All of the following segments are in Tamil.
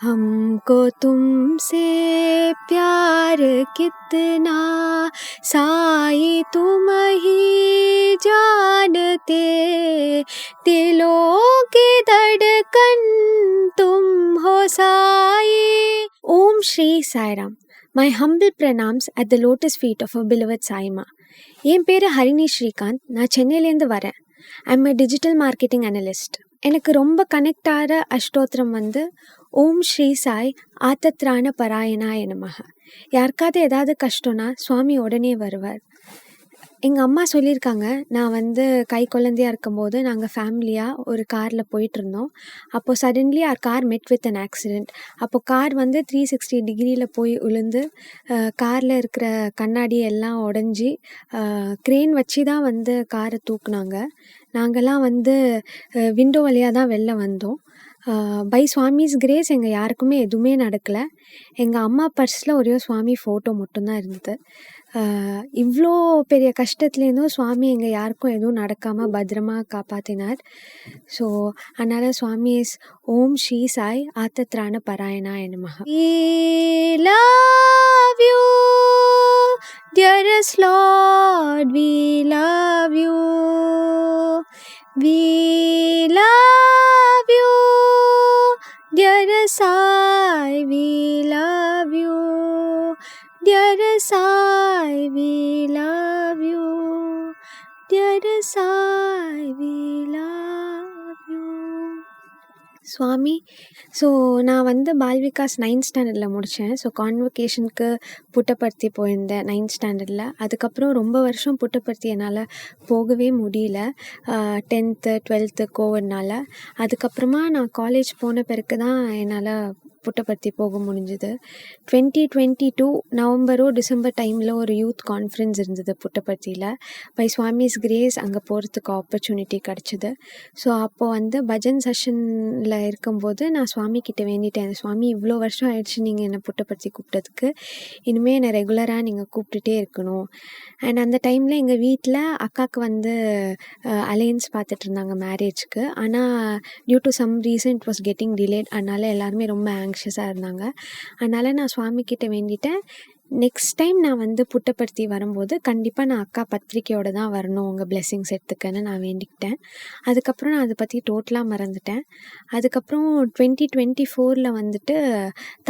हमको तुमसे प्यार कितना साई तुम ही जानते दिलों की धड़कन तुम हो Sai Om Shri Sairam. My humble pranams at the lotus feet of our beloved Saima. என் பேர் ஹரிணி ஸ்ரீகாந்த் நான் சென்னையிலேருந்து வரேன் I'm a digital marketing analyst எனக்கு ரொம்ப கனெக்ட் ஆகிற அஷ்டோத்திரம் வந்து ஓம் ஸ்ரீ சாய் ஆத்தத்ரான பராயணாய நமக யாருக்காவது ஏதாவது கஷ்டம்னா சுவாமி உடனே வருவார். எங்கள் அம்மா சொல்லியிருக்காங்க நான் வந்து கை குழந்தையா இருக்கும்போது நாங்கள் ஃபேமிலியாக ஒரு காரில் போயிட்டுருந்தோம். அப்போது suddenly our car met with an accident அப்போ கார் வந்து த்ரீ சிக்ஸ்டி டிகிரியில் போய் விழுந்து காரில் இருக்கிற கண்ணாடி எல்லாம் உடஞ்சி க்ரேன் வச்சு தான் வந்து காரை தூக்குனாங்க. நாங்கள்லாம் வந்து விண்டோ வழியாக தான் வெளில வந்தோம். By Swami's grace. எங்கள் யாருக்குமே எதுவுமே நடக்கலை. எங்கள் அம்மா பர்ஸில் ஒரே ஒரு சுவாமி ஃபோட்டோ மட்டும்தான் இருந்தது. இவ்வளோ பெரிய கஷ்டத்துலேருந்தும் சுவாமி எங்கள் யாருக்கும் எதுவும் நடக்காமல் பத்திரமா காப்பாற்றினார் ஸோ அதனால் சுவாமி இஸ் ஓம் ஸ்ரீ சாய் ஆத்தத்ரான பராயணா நமஹ love you dearest lord we love you. We love sai we love you. Dearest sai we love you. Dearest sai we love you. Swami so நான் வந்து பால் விகாஸ் நைன்த் ஸ்டாண்டர்டில் முடித்தேன் ஸோ கான்வொகேஷனுக்கு புட்டப்படுத்தி போயிருந்தேன் நைன்த் ஸ்டாண்டர்டில் அதுக்கப்புறம் ரொம்ப வருஷம் புட்டப்படுத்தி என்னால் போகவே முடியல. டென்த்து டுவெல்த்து கோவிட்னால அதுக்கப்புறமா நான் காலேஜ் போன பிறகு தான் என்னால் புட்டபர்த்தி போக முடிஞ்சுது. டுவெண்ட்டி டுவெண்ட்டி டூ நவம்பரோ டிசம்பர் டைமில் ஒரு யூத் கான்ஃபரன்ஸ் இருந்தது புட்டபர்த்தியில் பை சுவாமிஸ் கிரேஸ் அங்கே போகிறதுக்கு ஆப்பர்ச்சுனிட்டி கிடச்சிது. ஸோ அப்போது வந்து பஜன் செஷனில் இருக்கும்போது நான் சுவாமி கிட்டே வேண்டிட்டேன். சுவாமி இவ்வளோ வருஷம் ஆயிடுச்சு நீங்கள் என்னை புட்டபர்த்தி கூப்பிட்டதுக்கு. இனிமேல் என்னை ரெகுலராக நீங்கள் கூப்பிட்டுட்டே இருக்கணும். அண்ட் அந்த டைமில் எங்கள் வீட்டில் அக்காவுக்கு வந்து அலையன்ஸ் பார்த்துட்டு இருந்தாங்க மேரேஜ்க்கு ஆனால் due to some reason it was getting delayed அதனால் எல்லாருமே ரொம்ப ஆங்ஷியஸாக இருந்தாங்க. அதனால் நான் சுவாமிக்கிட்ட வேண்டிட்டேன். நெக்ஸ்ட் டைம் நான் வந்து புட்டபர்த்தி வரும்போது கண்டிப்பாக நான் அக்கா பத்திரிக்கையோடு தான் வரணும் உங்கள் பிளெஸ்ஸிங்ஸ் எடுத்துக்கன்னு நான் வேண்டிக்கிட்டேன். அதுக்கப்புறம் நான் அதை பற்றி டோட்டலாக மறந்துட்டேன். அதுக்கப்புறம் டுவெண்ட்டி டுவெண்ட்டி ஃபோரில் வந்துட்டு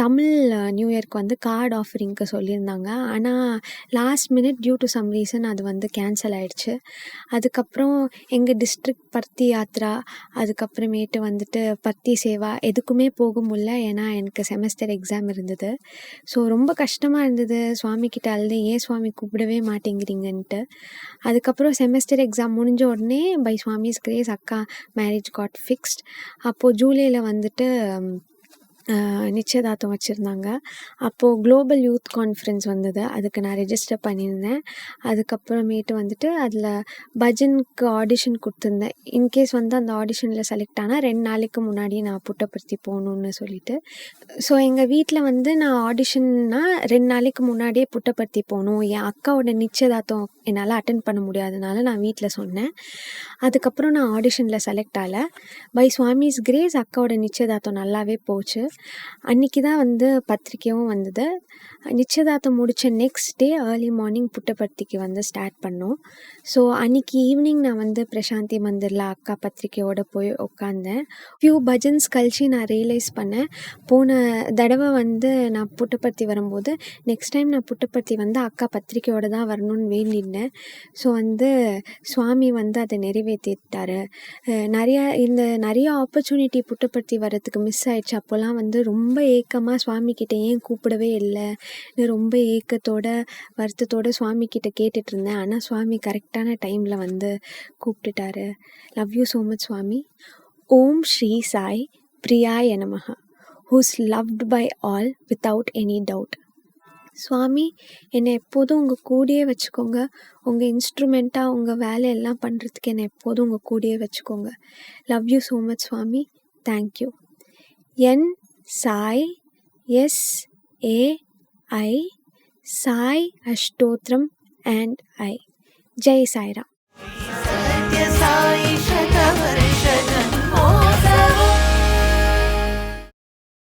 தமிழ் நியூ இயர்க்கு வந்து கார்டு ஆஃபரிங்க்கு சொல்லியிருந்தாங்க. ஆனால் last minute due to some reason அது வந்து கேன்சல் ஆகிடுச்சு அதுக்கப்புறம் எங்கள் டிஸ்ட்ரிக்ட் பர்த்தி யாத்ரா அதுக்கப்புறமேட்டு வந்துட்டு பர்த்தி சேவா எதுக்குமே போக முடியல. ஏன்னா எனக்கு செமஸ்டர் எக்ஸாம் இருந்தது. ஸோ ரொம்ப கஷ்டமாக இருந்தது. சுவாமி சுவாமிக்கிட்ட அழுது ஏன் சுவாமி கூப்பிடவே மாட்டேங்கிறீங்கன்ட்டு? அதுக்கப்புறம் செமஸ்டர் எக்ஸாம் முடிஞ்ச உடனே பை சுவாமிஸ் கிரேஸ். அக்கா மேரேஜ் காட் ஃபிக்ஸ்ட் அப்போது ஜூலையில் வந்துட்டு நிச்சயதார்த்தம் வச்சுருந்தாங்க. அப்போது குளோபல் யூத் கான்ஃபரன்ஸ் வந்தது. அதுக்கு நான் ரெஜிஸ்டர் பண்ணியிருந்தேன். அதுக்கப்புறமேட்டு வந்துட்டு அதில் பஜனுக்கு ஆடிஷன் கொடுத்துருந்தேன். இன்கேஸ் வந்து அந்த ஆடிஷனில் செலக்ட் ஆனால் ரெண்டு நாளைக்கு முன்னாடி நான் புட்டப்படுத்தி போகணுன்னு சொல்லிட்டு. ஸோ எங்கள் வீட்டில் வந்து நான் ஆடிஷன்னா ரெண்டு நாளைக்கு முன்னாடியே புட்டப்படுத்தி போகணும். என் அக்காவோட நிச்சயதார்த்தம் என்னால் அட்டன் பண்ண முடியாதனால நான் வீட்டில் சொன்னேன். அதுக்கப்புறம் நான் ஆடிஷனில் செலக்ட் ஆகலை பை சுவாமிஸ் கிரேஸ் அக்காவோட நிச்சயதார்த்தம் நல்லாவே போச்சு. அன்றைக்கி தான் வந்து பத்திரிக்கையும் வந்தது. நிச்சயதார்த்தம் முடித்த நெக்ஸ்ட் டே ஏர்லி மார்னிங் புட்டபர்த்திக்கு வந்து ஸ்டார்ட் பண்ணோம். ஸோ அன்றைக்கி ஈவினிங் நான் வந்து பிரசாந்தி மந்திரில் அக்கா பத்திரிக்கையோடு போய் உட்காந்தேன் ஃபியூ பஜன்ஸ் கழிச்சு நான் ரியலைஸ் பண்ணேன். போன தடவை வந்து நான் புட்டபர்த்தி வரும்போது நெக்ஸ்ட் டைம் நான் புட்டபர்த்தி வந்து அக்கா பத்திரிக்கையோடு தான் வரணும்னு வேண்டினேன் ஸோ வந்து சுவாமி வந்து அதை நிறைவேற்றிட்டாரு நிறையா இந்த நிறைய ஆப்பர்ச்சுனிட்டி புட்டபர்த்தி வர்றதுக்கு மிஸ் ஆயிடுச்சு. அப்போல்லாம் வந்து வந்து ரொம்ப ஏக்கமாக சுவாமிக்கிட்ட ஏன் கூப்பிடவே இல்லை? ரொம்ப ஏக்கத்தோட வருத்தத்தோட சுவாமிக்கிட்ட கேட்டுட்டு இருந்தேன் ஆனால் சுவாமி கரெக்டான டைமில் வந்து கூப்பிட்டுட்டாரு. Love you so much Swami. Om Shri Sai பிரியாய நமஹ. Whose loved by all without any doubt Swami என்னை எப்போதும் உங்கள் கூடயே வச்சுக்கோங்க. உங்கள் இன்ஸ்ட்ருமெண்ட்டாக உங்கள் வேலையெல்லாம் பண்ணுறதுக்கு என்னை எப்போதும் உங்கள் கூடயே வச்சுக்கோங்க. Love you so much Swami. Thank you N Sai S A I Sai అష్టోత్రం and I జై సాయిరా